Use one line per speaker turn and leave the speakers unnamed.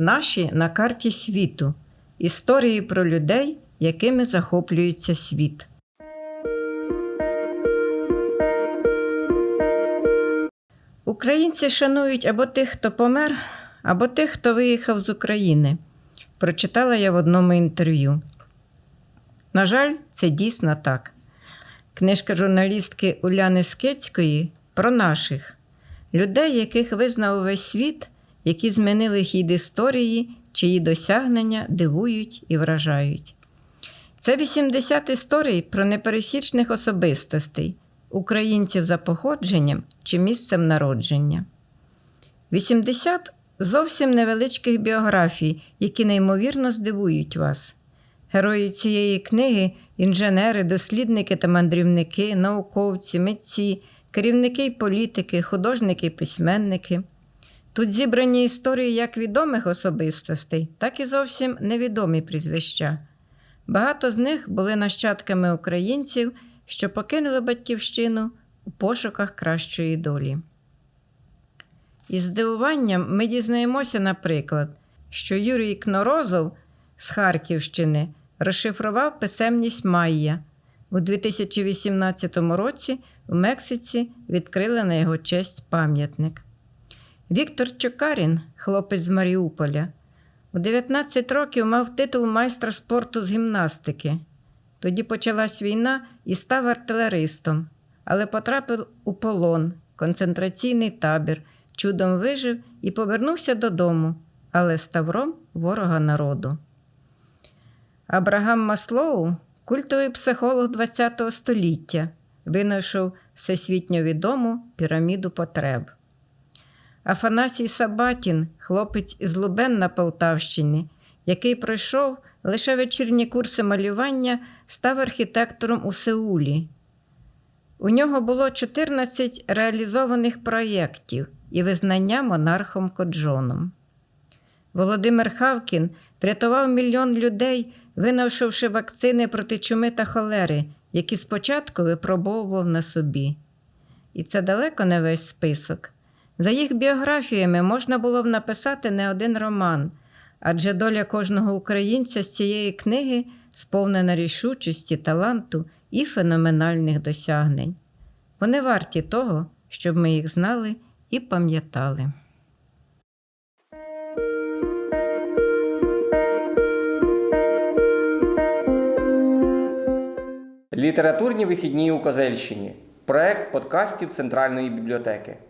Наші на карті світу. Історії про людей, якими захоплюється світ. Українці шанують або тих, хто помер, або тих, хто виїхав з України. Прочитала я в одному інтерв'ю. На жаль, це дійсно так. Книжка журналістки Уляни Скицької про наших людей, яких визнав увесь світ, які змінили хід історії, чиї досягнення дивують і вражають. Це 80 історій про непересічних особистостей, українців за походженням чи місцем народження. 80 зовсім невеличких біографій, які неймовірно здивують вас. Герої цієї книги інженери, дослідники та мандрівники, науковці, митці, керівники й політики, художники й письменники. Тут зібрані історії як відомих особистостей, так і зовсім невідомі прізвища. Багато з них були нащадками українців, що покинули батьківщину у пошуках кращої долі. Із здивуванням ми дізнаємося, наприклад, що Юрій Кнорозов з Харківщини розшифрував писемність Майя. У 2018 році в Мексиці відкрили на його честь пам'ятник. Віктор Чокарін, хлопець з Маріуполя, у 19 років мав титул майстра спорту з гімнастики. Тоді почалась війна і став артилеристом, але потрапив у полон, концентраційний табір, чудом вижив і повернувся додому, але ставром ворога народу. Абрагам Маслоу, культовий психолог ХХ століття, винайшов всесвітньо відому піраміду потреб. Афанасій Сабатін, хлопець із Лубен на Полтавщині, який пройшов лише вечірні курси малювання, став архітектором у Сеулі. У нього було 14 реалізованих проєктів і визнання монархом Коджоном. Володимир Хавкін врятував мільйон людей, винайшовши вакцини проти чуми та холери, які спочатку випробовував на собі. І це далеко не весь список. За їх біографіями можна було б написати не один роман, адже доля кожного українця з цієї книги сповнена рішучості, таланту і феноменальних досягнень. Вони варті того, щоб ми їх знали і пам'ятали.
Літературні вихідні у Козельщині. Проект подкастів Центральної бібліотеки.